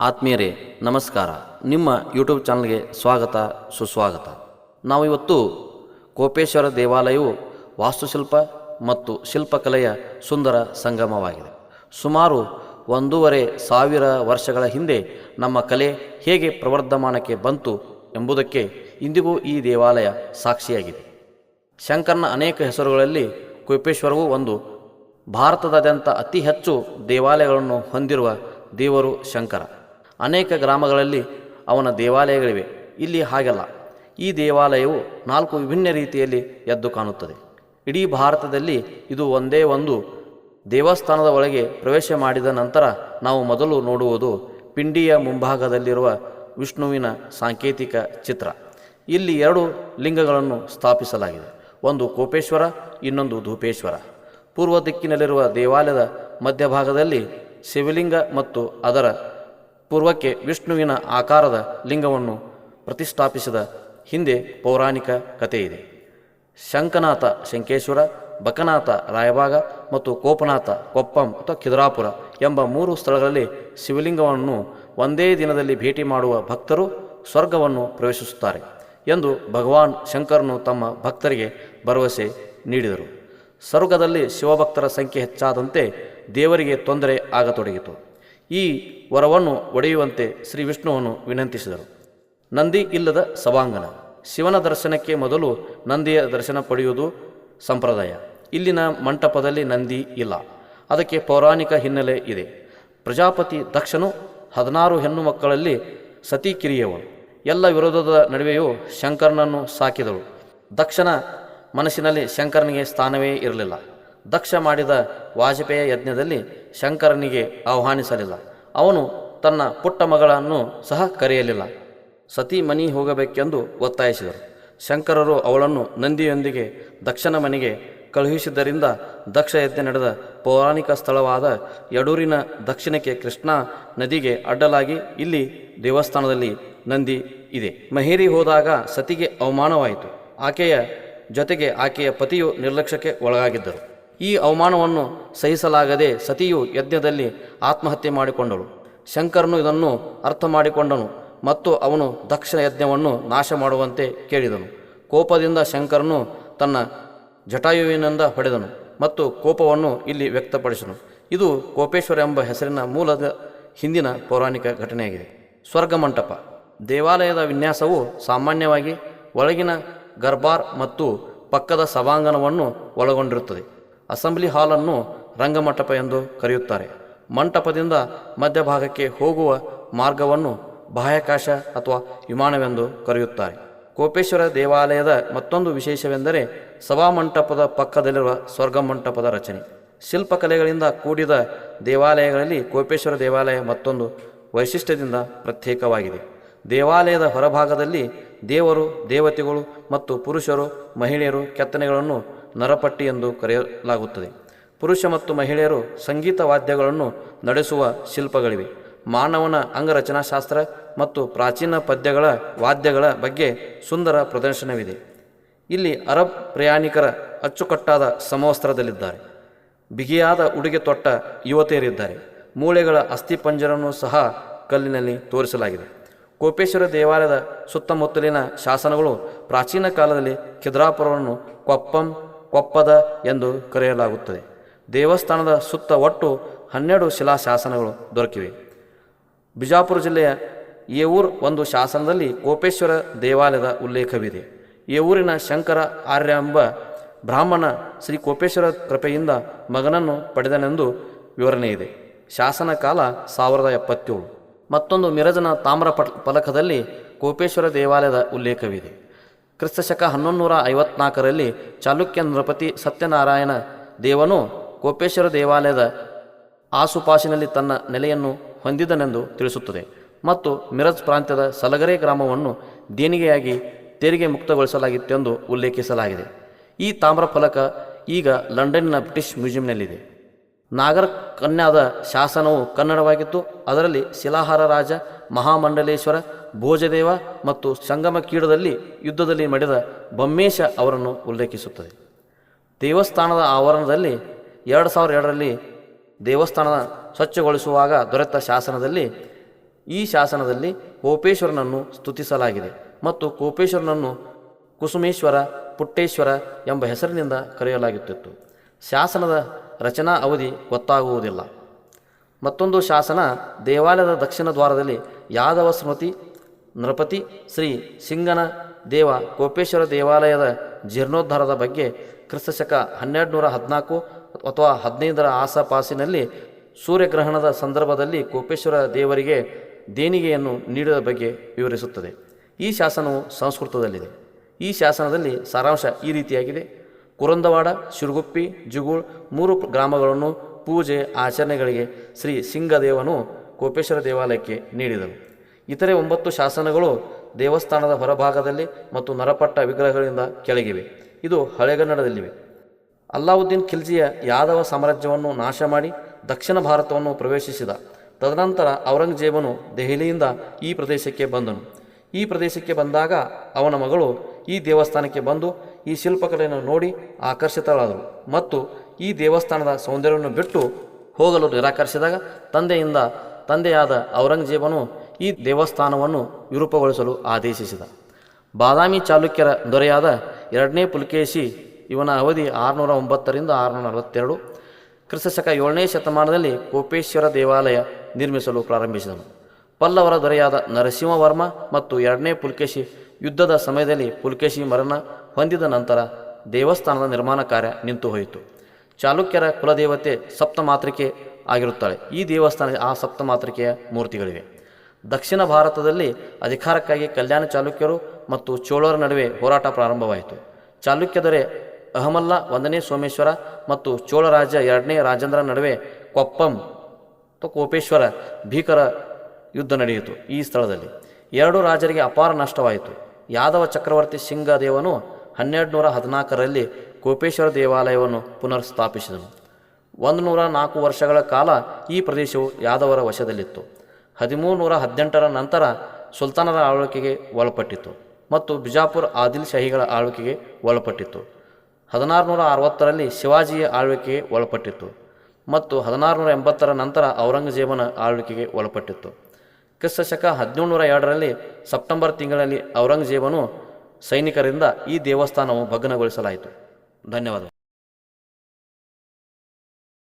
ಆತ್ಮೀಯರೇ, ನಮಸ್ಕಾರ. ನಿಮ್ಮ ಯೂಟ್ಯೂಬ್ ಚಾನಲ್ಗೆ ಸ್ವಾಗತ, ಸುಸ್ವಾಗತ. ನಾವು ಇವತ್ತು ಕೋಪೇಶ್ವರ ದೇವಾಲಯವು ವಾಸ್ತುಶಿಲ್ಪ ಮತ್ತು ಶಿಲ್ಪಕಲೆಯ ಸುಂದರ ಸಂಗಮವಾಗಿದೆ. ಸುಮಾರು ಒಂದೂವರೆ ಸಾವಿರ ವರ್ಷಗಳ ಹಿಂದೆ ನಮ್ಮ ಕಲೆ ಹೇಗೆ ಪ್ರವರ್ಧಮಾನಕ್ಕೆ ಬಂತು ಎಂಬುದಕ್ಕೆ ಇಂದಿಗೂ ಈ ದೇವಾಲಯ ಸಾಕ್ಷಿಯಾಗಿದೆ. ಶಂಕರನ ಅನೇಕ ಹೆಸರುಗಳಲ್ಲಿ ಕೋಪೇಶ್ವರವು ಒಂದು ಭಾರತದಾದ್ಯಂತ ಅತಿ ಹೆಚ್ಚು ದೇವಾಲಯಗಳನ್ನು ಹೊಂದಿರುವ ದೇವರು ಶಂಕರ. ಅನೇಕ ಗ್ರಾಮಗಳಲ್ಲಿ ಅವನ ದೇವಾಲಯಗಳಿವೆ. ಇಲ್ಲಿ ಹಾಗಲ್ಲ. ಈ ದೇವಾಲಯವು ನಾಲ್ಕು ವಿಭಿನ್ನ ರೀತಿಯಲ್ಲಿ ಎದ್ದು ಕಾಣುತ್ತದೆ. ಇಡೀ ಭಾರತದಲ್ಲಿ ಇದು ಒಂದೇ ಒಂದು ದೇವಸ್ಥಾನದ ಒಳಗೆ ಪ್ರವೇಶ ಮಾಡಿದ ನಂತರ ನಾವು ಮೊದಲು ನೋಡುವುದು ಪಿಂಡಿಯ ಮುಂಭಾಗದಲ್ಲಿರುವ ವಿಷ್ಣುವಿನ ಸಾಂಕೇತಿಕ ಚಿತ್ರ. ಇಲ್ಲಿ ಎರಡು ಲಿಂಗಗಳನ್ನು ಸ್ಥಾಪಿಸಲಾಗಿದೆ. ಒಂದು ಕೋಪೇಶ್ವರ, ಇನ್ನೊಂದು ಧೂಪೇಶ್ವರ. ಪೂರ್ವ ದಿಕ್ಕಿನಲ್ಲಿರುವ ದೇವಾಲಯದ ಮಧ್ಯಭಾಗದಲ್ಲಿ ಶಿವಲಿಂಗ ಮತ್ತು ಅದರ ಪೂರ್ವಕ್ಕೆ ವಿಷ್ಣುವಿನ ಆಕಾರದ ಲಿಂಗವನ್ನು ಪ್ರತಿಷ್ಠಾಪಿಸಿದ ಹಿಂದೆ ಪೌರಾಣಿಕ ಕಥೆ ಇದೆ. ಶಂಕನಾಥ ಶಂಕೇಶ್ವರ ಬಕನಾಥ ರಾಯಬಾಗ ಮತ್ತು ಕೋಪನಾಥ ಕೊಪ್ಪಂ ಅಥವಾ ಖಿದ್ರಾಪುರ ಎಂಬ ಮೂರು ಸ್ಥಳಗಳಲ್ಲಿ ಶಿವಲಿಂಗವನ್ನು ಒಂದೇ ದಿನದಲ್ಲಿ ಭೇಟಿ ಮಾಡುವ ಭಕ್ತರು ಸ್ವರ್ಗವನ್ನು ಪ್ರವೇಶಿಸುತ್ತಾರೆ ಎಂದು ಭಗವಾನ್ ಶಂಕರನು ತಮ್ಮ ಭಕ್ತರಿಗೆ ಭರವಸೆ ನೀಡಿದರು. ಸ್ವರ್ಗದಲ್ಲಿ ಶಿವಭಕ್ತರ ಸಂಖ್ಯೆ ಹೆಚ್ಚಾದಂತೆ ದೇವರಿಗೆ ತೊಂದರೆ ಆಗತೊಡಗಿತು. ಈ ವರವನ್ನು ಒಡೆಯುವಂತೆ ಶ್ರೀ ವಿಷ್ಣುವನ್ನು ವಿನಂತಿಸಿದರು. ನಂದಿ ಇಲ್ಲದ ಸಭಾಂಗಣ. ಶಿವನ ದರ್ಶನಕ್ಕೆ ಮೊದಲು ನಂದಿಯ ದರ್ಶನ ಪಡೆಯುವುದು ಸಂಪ್ರದಾಯ. ಇಲ್ಲಿನ ಮಂಟಪದಲ್ಲಿ ನಂದಿ ಇಲ್ಲ. ಅದಕ್ಕೆ ಪೌರಾಣಿಕ ಹಿನ್ನೆಲೆ ಇದೆ. ಪ್ರಜಾಪತಿ ದಕ್ಷನು ಹದಿನಾರು ಹೆಣ್ಣು ಮಕ್ಕಳಲ್ಲಿ ಸತಿ ಕಿರಿಯವಳು ಎಲ್ಲ ವಿರೋಧದ ನಡುವೆಯೂ ಶಂಕರನನ್ನು ಸಾಕಿದಳು. ದಕ್ಷನ ಮನಸ್ಸಿನಲ್ಲಿ ಶಂಕರನಿಗೆ ಸ್ಥಾನವೇ ಇರಲಿಲ್ಲ. ದಕ್ಷ ಮಾಡಿದ ವಾಜಪೇಯ ಯಜ್ಞದಲ್ಲಿ ಶಂಕರನಿಗೆ ಆಹ್ವಾನಿಸಲಿಲ್ಲ. ಅವನು ತನ್ನ ಪುಟ್ಟ ಮಗಳನ್ನು ಸಹ ಕರೆಯಲಿಲ್ಲ. ಸತಿ ಮನಿ ಹೋಗಬೇಕೆಂದು ಒತ್ತಾಯಿಸಿದರು. ಶಂಕರರು ಅವಳನ್ನು ನಂದಿಯೊಂದಿಗೆ ದಕ್ಷನ ಮನೆಗೆ ಕಳುಹಿಸಿದ್ದರಿಂದ ದಕ್ಷ ಯಜ್ಞ ನಡೆದ ಪೌರಾಣಿಕ ಸ್ಥಳವಾದ ಯಡೂರಿನ ದಕ್ಷಿಣಕ್ಕೆ ಕೃಷ್ಣಾ ನದಿಗೆ ಅಡ್ಡಲಾಗಿ ಇಲ್ಲಿ ದೇವಸ್ಥಾನದಲ್ಲಿ ನಂದಿ ಇದೆ. ಮಹೇರಿ ಹೋದಾಗ ಸತಿಗೆ ಅವಮಾನವಾಯಿತು. ಆಕೆಯ ಜೊತೆಗೆ ಆಕೆಯ ಪತಿಯು ನಿರ್ಲಕ್ಷ್ಯಕ್ಕೆ ಒಳಗಾಗಿದ್ದರು. ಈ ಅವಮಾನವನ್ನು ಸಹಿಸಲಾಗದೆ ಸತಿಯು ಯಜ್ಞದಲ್ಲಿ ಆತ್ಮಹತ್ಯೆ ಮಾಡಿಕೊಂಡಳು. ಶಂಕರನು ಇದನ್ನು ಅರ್ಥ ಮಾಡಿಕೊಂಡನು ಮತ್ತು ಅವನು ದಕ್ಷಿಣ ಯಜ್ಞವನ್ನು ನಾಶ ಮಾಡುವಂತೆ ಕೇಳಿದನು. ಕೋಪದಿಂದ ಶಂಕರನು ತನ್ನ ಜಟಾಯುವಿನಿಂದ ಹೊಡೆದನು ಮತ್ತು ಕೋಪವನ್ನು ಇಲ್ಲಿ ವ್ಯಕ್ತಪಡಿಸನು. ಇದು ಕೋಪೇಶ್ವರ ಎಂಬ ಹೆಸರಿನ ಮೂಲದ ಹಿಂದಿನ ಪೌರಾಣಿಕ ಘಟನೆಯಾಗಿದೆ. ಸ್ವರ್ಗ ಮಂಟಪ ದೇವಾಲಯದ ವಿನ್ಯಾಸವು ಸಾಮಾನ್ಯವಾಗಿ ಒಳಗಿನ ಗರ್ಬಾರ್ ಮತ್ತು ಪಕ್ಕದ ಸಭಾಂಗಣವನ್ನು ಒಳಗೊಂಡಿರುತ್ತದೆ. ಅಸೆಂಬ್ಲಿ ಹಾಲನ್ನು ರಂಗಮಂಟಪ ಎಂದು ಕರೆಯುತ್ತಾರೆ. ಮಂಟಪದಿಂದ ಮಧ್ಯಭಾಗಕ್ಕೆ ಹೋಗುವ ಮಾರ್ಗವನ್ನು ಬಾಹ್ಯಾಕಾಶ ಅಥವಾ ವಿಮಾನವೆಂದು ಕರೆಯುತ್ತಾರೆ. ಕೋಪೇಶ್ವರ ದೇವಾಲಯದ ಮತ್ತೊಂದು ವಿಶೇಷವೆಂದರೆ ಸಭಾಮಂಟಪದ ಪಕ್ಕದಲ್ಲಿರುವ ಸ್ವರ್ಗ ಮಂಟಪದ ರಚನೆ. ಶಿಲ್ಪಕಲೆಗಳಿಂದ ಕೂಡಿದ ದೇವಾಲಯಗಳಲ್ಲಿ ಕೋಪೇಶ್ವರ ದೇವಾಲಯ ಮತ್ತೊಂದು ವೈಶಿಷ್ಟ್ಯದಿಂದ ಪ್ರತ್ಯೇಕವಾಗಿದೆ. ದೇವಾಲಯದ ಹೊರಭಾಗದಲ್ಲಿ ದೇವರು, ದೇವತೆಗಳು ಮತ್ತು ಪುರುಷರು, ಮಹಿಳೆಯರು ಕೆತ್ತನೆಗಳನ್ನು ನರಪಟ್ಟಿ ಎಂದು ಕರೆಯಲಾಗುತ್ತದೆ. ಪುರುಷ ಮತ್ತು ಮಹಿಳೆಯರು ಸಂಗೀತ ವಾದ್ಯಗಳನ್ನು ನಡೆಸುವ ಶಿಲ್ಪಗಳಿವೆ. ಮಾನವನ ಅಂಗರಚನಾಶಾಸ್ತ್ರ ಮತ್ತು ಪ್ರಾಚೀನ ಪದ್ಯಗಳ ವಾದ್ಯಗಳ ಬಗ್ಗೆ ಸುಂದರ ಪ್ರದರ್ಶನವಿದೆ. ಇಲ್ಲಿ ಅರಬ್ ಪ್ರಯಾಣಿಕರ ಅಚ್ಚುಕಟ್ಟಾದ ಸಮವಸ್ತ್ರದಲ್ಲಿದ್ದಾರೆ. ಬಿಗಿಯಾದ ಉಡುಗೆ ತೊಟ್ಟ ಯುವತಿಯರಿದ್ದಾರೆ. ಮೂಳೆಗಳ ಅಸ್ಥಿಪಂಜರವನ್ನು ಸಹ ಕಲ್ಲಿನಲ್ಲಿ ತೋರಿಸಲಾಗಿದೆ. ಕೋಪೇಶ್ವರ ದೇವಾಲಯದ ಸುತ್ತಮುತ್ತಲಿನ ಶಾಸನಗಳು ಪ್ರಾಚೀನ ಕಾಲದಲ್ಲಿ ಖಿದ್ರಾಪುರವನ್ನು ಕೊಪ್ಪಂ ಕೊಪ್ಪದ ಎಂದು ಕರೆಯಲಾಗುತ್ತದೆ. ದೇವಸ್ಥಾನದ ಸುತ್ತ ಒಟ್ಟು ಹನ್ನೆರಡು ಶಿಲಾಶಾಸನಗಳು ದೊರಕಿವೆ. ಬಿಜಾಪುರ ಜಿಲ್ಲೆಯ ಏವೂರ್ ಒಂದು ಶಾಸನದಲ್ಲಿ ಕೋಪೇಶ್ವರ ದೇವಾಲಯದ ಉಲ್ಲೇಖವಿದೆ. ಏವೂರಿನ ಶಂಕರ ಆರ್ಯ ಎಂಬ ಬ್ರಾಹ್ಮಣ ಶ್ರೀ ಕೋಪೇಶ್ವರ ಕೃಪೆಯಿಂದ ಮಗನನ್ನು ಪಡೆದನೆಂದು ವಿವರಣೆ ಇದೆ. ಶಾಸನ ಕಾಲ ಸಾವಿರದ ಎಪ್ಪತ್ತೇಳು. ಮತ್ತೊಂದು ಮಿರಜನ ತಾಮ್ರ ಪಟ್ ಫಲಕದಲ್ಲಿ ಕೋಪೇಶ್ವರ ದೇವಾಲಯದ ಉಲ್ಲೇಖವಿದೆ. ಕ್ರಿಸ್ತಶಕ ಹನ್ನೊಂದು ನೂರ ಐವತ್ನಾಲ್ಕರಲ್ಲಿ ಚಾಲುಕ್ಯ ನೃಪತಿ ಸತ್ಯನಾರಾಯಣ ದೇವನು ಕೋಪೇಶ್ವರ ದೇವಾಲಯದ ಆಸುಪಾಸಿನಲ್ಲಿ ತನ್ನ ನೆಲೆಯನ್ನು ಹೊಂದಿದನೆಂದು ತಿಳಿಸುತ್ತದೆ ಮತ್ತು ಮಿರಜ್ ಪ್ರಾಂತ್ಯದ ಸಲಗರೆ ಗ್ರಾಮವನ್ನು ದೇಣಿಗೆಯಾಗಿ ತೆರಿಗೆ ಮುಕ್ತಗೊಳಿಸಲಾಗಿತ್ತೆಂದು ಉಲ್ಲೇಖಿಸಲಾಗಿದೆ. ಈ ತಾಮ್ರ ಫಲಕ ಈಗ ಲಂಡನ್ನಿನ ಬ್ರಿಟಿಷ್ ಮ್ಯೂಸಿಯಂನಲ್ಲಿದೆ. ನಾಗರ ಕನ್ಯಾದ ಶಾಸನವು ಕನ್ನಡವಾಗಿತ್ತು. ಅದರಲ್ಲಿ ಶಿಲಾಹಾರ ರಾಜ, ಮಹಾಮಂಡಲೇಶ್ವರ ಭೋಜದೇವ ಮತ್ತು ಸಂಗಮ ಕೀಡದಲ್ಲಿ ಯುದ್ಧದಲ್ಲಿ ಮಡಿದ ಬೊಮ್ಮೇಶ ಅವರನ್ನು ಉಲ್ಲೇಖಿಸುತ್ತದೆ. ದೇವಸ್ಥಾನದ ಆವರಣದಲ್ಲಿ ಎರಡು ಸಾವಿರದ ಎರಡರಲ್ಲಿ ದೇವಸ್ಥಾನದ ಸ್ವಚ್ಛಗೊಳಿಸುವಾಗ ದೊರೆತ ಶಾಸನದಲ್ಲಿ, ಈ ಶಾಸನದಲ್ಲಿ ಕೋಪೇಶ್ವರನನ್ನು ಸ್ತುತಿಸಲಾಗಿದೆ ಮತ್ತು ಕೋಪೇಶ್ವರನನ್ನು ಕುಸುಮೇಶ್ವರ, ಪುಟ್ಟೇಶ್ವರ ಎಂಬ ಹೆಸರಿನಿಂದ ಕರೆಯಲಾಗುತ್ತಿತ್ತು. ಶಾಸನದ ರಚನಾ ಅವಧಿ ಗೊತ್ತಾಗುವುದಿಲ್ಲ. ಮತ್ತೊಂದು ಶಾಸನ ದೇವಾಲಯದ ದಕ್ಷಿಣ ದ್ವಾರದಲ್ಲಿ ಯಾದವ ಸ್ಮೃತಿ ನೃಪತಿ ಶ್ರೀ ಸಿಂಗನ ದೇವ ಕೋಪೇಶ್ವರ ದೇವಾಲಯದ ಜೀರ್ಣೋದ್ಧಾರದ ಬಗ್ಗೆ ಕ್ರಿಸ್ತಶಕ ಹನ್ನೆರಡು ನೂರ ಹದಿನಾಲ್ಕು ಅಥವಾ ಹದಿನೈದರ ಆಸಪಾಸಿನಲ್ಲಿ ಸೂರ್ಯಗ್ರಹಣದ ಸಂದರ್ಭದಲ್ಲಿ ಕೋಪೇಶ್ವರ ದೇವರಿಗೆ ದೇಣಿಗೆಯನ್ನು ನೀಡಿದ ಬಗ್ಗೆ ವಿವರಿಸುತ್ತದೆ. ಈ ಶಾಸನವು ಸಂಸ್ಕೃತದಲ್ಲಿದೆ. ಈ ಶಾಸನದಲ್ಲಿ ಸಾರಾಂಶ ಈ ರೀತಿಯಾಗಿದೆ. ಕುರಂದವಾಡ, ಶಿರುಗುಪ್ಪಿ, ಜುಗುಳ್ ಮೂರು ಗ್ರಾಮಗಳನ್ನು ಪೂಜೆ, ಆಚರಣೆಗಳಿಗೆ ಶ್ರೀ ಸಿಂಗದೇವನು ಕೋಪೇಶ್ವರ ದೇವಾಲಯಕ್ಕೆ ನೀಡಿದನು. ಇತರೆ ಒಂಬತ್ತು ಶಾಸನಗಳು ದೇವಸ್ಥಾನದ ಹೊರಭಾಗದಲ್ಲಿ ಮತ್ತು ನರಪಟ್ಟ ವಿಗ್ರಹಗಳಿಂದ ಕೆಳಗಿವೆ. ಇದು ಹಳೆಗನ್ನಡದಲ್ಲಿವೆ. ಅಲ್ಲಾವುದ್ದೀನ್ ಖಿಲ್ಜಿಯ ಯಾದವ ಸಾಮ್ರಾಜ್ಯವನ್ನು ನಾಶ ಮಾಡಿ ದಕ್ಷಿಣ ಭಾರತವನ್ನು ಪ್ರವೇಶಿಸಿದ. ತದನಂತರ ಔರಂಗಜೇಬನು ದೆಹಲಿಯಿಂದ ಈ ಪ್ರದೇಶಕ್ಕೆ ಬಂದನು. ಈ ಪ್ರದೇಶಕ್ಕೆ ಬಂದಾಗ ಅವನ ಮಗಳು ಈ ದೇವಸ್ಥಾನಕ್ಕೆ ಬಂದು ಈ ಶಿಲ್ಪಕಲೆಯನ್ನು ನೋಡಿ ಆಕರ್ಷಿತರಾದರು ಮತ್ತು ಈ ದೇವಸ್ಥಾನದ ಸೌಂದರ್ಯವನ್ನು ಬಿಟ್ಟು ಹೋಗಲು ನಿರಾಕರಿಸಿದಾಗ ತಂದೆಯಿಂದ ತಂದೆಯಾದ ಔರಂಗಜೇಬನು ಈ ದೇವಸ್ಥಾನವನ್ನು ವಿರೂಪಗೊಳಿಸಲು ಆದೇಶಿಸಿದ. ಬಾದಾಮಿ ಚಾಲುಕ್ಯರ ದೊರೆಯಾದ ಎರಡನೇ ಪುಲಕೇಶಿ ಇವನ ಅವಧಿ ಆರುನೂರ ಒಂಬತ್ತರಿಂದ ಆರುನೂರ ನಲವತ್ತೆರಡು ಕ್ರಿಸ್ತಶಕ ಏಳನೇ ಶತಮಾನದಲ್ಲಿ ಕೋಪೇಶ್ವರ ದೇವಾಲಯ ನಿರ್ಮಿಸಲು ಪ್ರಾರಂಭಿಸಿದನು. ಪಲ್ಲವರ ದೊರೆಯಾದ ನರಸಿಂಹವರ್ಮ ಮತ್ತು ಎರಡನೇ ಪುಲಕೇಶಿ ಯುದ್ಧದ ಸಮಯದಲ್ಲಿ ಪುಲಕೇಶಿ ಮರಣ ಹೊಂದಿದ ನಂತರ ದೇವಸ್ಥಾನದ ನಿರ್ಮಾಣ ಕಾರ್ಯ ನಿಂತು ಹೋಯಿತು ಚಾಲುಕ್ಯರ ಕುಲದೇವತೆ ಸಪ್ತಮಾತೃಕೆ ಆಗಿರುತ್ತಾಳೆ. ಈ ದೇವಸ್ಥಾನ ಆ ಸಪ್ತಮಾತೃಕೆಯ ಮೂರ್ತಿಗಳಿವೆ. ದಕ್ಷಿಣ ಭಾರತದಲ್ಲಿ ಅಧಿಕಾರಕ್ಕಾಗಿ ಕಲ್ಯಾಣ ಚಾಲುಕ್ಯರು ಮತ್ತು ಚೋಳರ ನಡುವೆ ಹೋರಾಟ ಪ್ರಾರಂಭವಾಯಿತು. ಚಾಲುಕ್ಯ ದೊರೆ ಅಹಮಲ್ಲ ಒಂದನೇ ಸೋಮೇಶ್ವರ ಮತ್ತು ಚೋಳ ರಾಜ ಎರಡನೇ ರಾಜೇಂದ್ರ ನಡುವೆ ಕೊಪ್ಪಂ ಮತ್ತು ಕೋಪೇಶ್ವರ ಭೀಕರ ಯುದ್ಧ ನಡೆಯಿತು ಈ ಸ್ಥಳದಲ್ಲಿ. ಎರಡು ರಾಜರಿಗೆ ಅಪಾರ ನಷ್ಟವಾಯಿತು. ಯಾದವ ಚಕ್ರವರ್ತಿ ಸಿಂಗದೇವನು ಹನ್ನೆರಡು ನೂರ ಹದಿನಾಲ್ಕರಲ್ಲಿ ಕೋಪೇಶ್ವರ ದೇವಾಲಯವನ್ನು ಪುನರ್ ಸ್ಥಾಪಿಸಿದನು ಒಂದು ನೂರ ನಾಲ್ಕು ವರ್ಷಗಳ ಕಾಲ ಈ ಪ್ರದೇಶವು ಯಾದವರ ವಶದಲ್ಲಿತ್ತು. ಹದಿಮೂರು ನೂರ ಹದಿನೆಂಟರ ನಂತರ ಸುಲ್ತಾನರ ಆಳ್ವಿಕೆಗೆ ಒಳಪಟ್ಟಿತು ಮತ್ತು ಬಿಜಾಪುರ ಆದಿಲ್ ಶಾಹಿಗಳ ಆಳ್ವಿಕೆಗೆ ಒಳಪಟ್ಟಿತು. ಹದಿನಾರು ನೂರ ಅರವತ್ತರಲ್ಲಿ ಶಿವಾಜಿಯ ಆಳ್ವಿಕೆಗೆ ಒಳಪಟ್ಟಿತ್ತು ಮತ್ತು ಹದಿನಾರು ನೂರ ಎಂಬತ್ತರ ನಂತರ ಔರಂಗಜೇಬನ ಆಳ್ವಿಕೆಗೆ ಒಳಪಟ್ಟಿತ್ತು ಕ್ರಿಸ್ತ ಶಕ ಹದಿನೇಳು ನೂರ ಎರಡರಲ್ಲಿ ಸೆಪ್ಟೆಂಬರ್ ತಿಂಗಳಲ್ಲಿ ಔರಂಗಜೇಬನು ಸೈನಿಕರಿಂದ ಈ ದೇವಸ್ಥಾನವು ಭಗ್ನಗೊಳಿಸಲಾಯಿತು. ಧನ್ಯವಾದ